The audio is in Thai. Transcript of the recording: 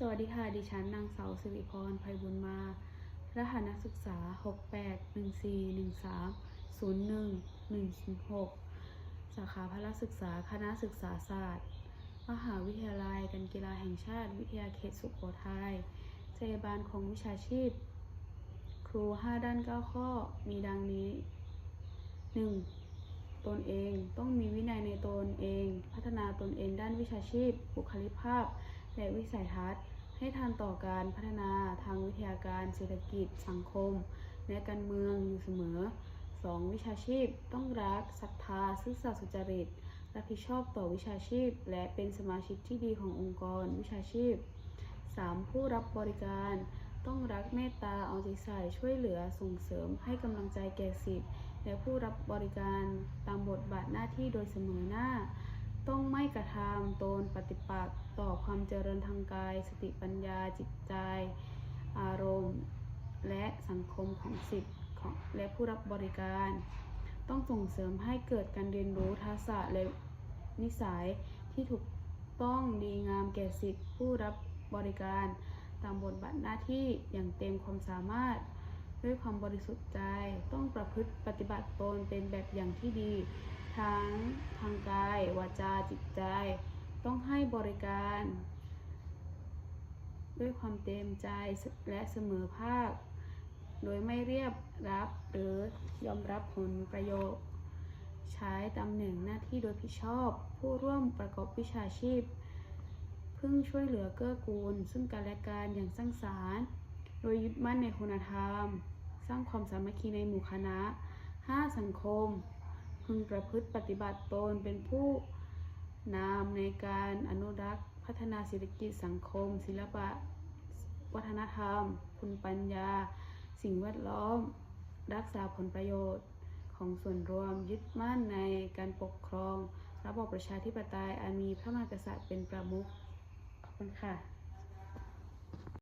สวัสดีค่ะ ดิฉันนางสาวสิริพรไพบุญมา รหัสนักศึกษา 6814130116 สาขาพละศึกษา คณะศึกษาศาสตร์ มหาวิทยาลัย การกีฬาแห่งชาติ วิทยาเขตสุโขทัยจรยาบาลของวิชาชีพ ครู 5 ด้าน 9 ข้อ มีดังนี้ 1. ตนเอง ต้องมีวินัยในตนเอง พัฒนาตนเองด้านวิชาชีพ บุคลิกภาพ และวิสัยทัศน์ ให้ทันต่อการพัฒนาทางวิทยาการเศรษฐกิจ สังคม และการเมืองอยู่เสมอ 2. วิชาชีพต้องรักศรัทธาซื่อสัตย์สุจริต รับผิดชอบต่อวิชาชีพ และเป็นสมาชิกที่ดีขององค์กรวิชาชีพ 3. ผู้รับบริการต้องรักเมตตาเอาใจใส่ช่วยเหลือส่งเสริมให้กำลังใจแก่สิทธิ์และผู้รับบริการตามบทบาทหน้าที่โดยเสมอหน้า ต้องไม่กระทำตนปฏิปักษ์ต่อความเจริญทางกาย สติปัญญาจิตใจ อารมณ์ และสังคมของสิทธิ์ของและผู้รับบริการ ต้องส่งเสริมให้เกิดการเรียนรู้ทักษะและนิสัยที่ถูกต้องดีงามแก่สิทธิ์ผู้รับบริการตามบทบาทหน้าที่อย่างเต็มความสามารถ ด้วยความบริสุทธิ์ใจต้องประพฤติปฏิบัติตนเป็นแบบอย่างที่ดี ทั้งทางกาย วาจา จิตใจ ต้องให้บริการ ด้วยความเต็มใจและเสมอภาค โดยไม่เรียบรับหรือยอมรับผลประโยชน์ ใช้ตำแหน่งหน้าที่โดยผิดชอบ ผู้ร่วมประกอบวิชาชีพ พึ่งช่วยเหลือเกื้อกูล ซึ่งกันและกันอย่างสร้างสรรค์ โดยยึดมั่นในคุณธรรม สร้างความสามัคคีในหมู่คณะ 5. สังคม พึงประพฤติปฏิบัติตนเป็นผู้นำในการอนุรักษ์ พัฒนาเศรษฐกิจสังคม ศิลปะ วัฒนธรรม คุณปัญญา สิ่งแวดล้อม รักษาผลประโยชน์ของส่วนรวมยึดมั่นในการปกครอง ระบอบประชาธิปไตยอันมีพระมหากษัตริย์เป็นประมุขขอบคุณค่ะ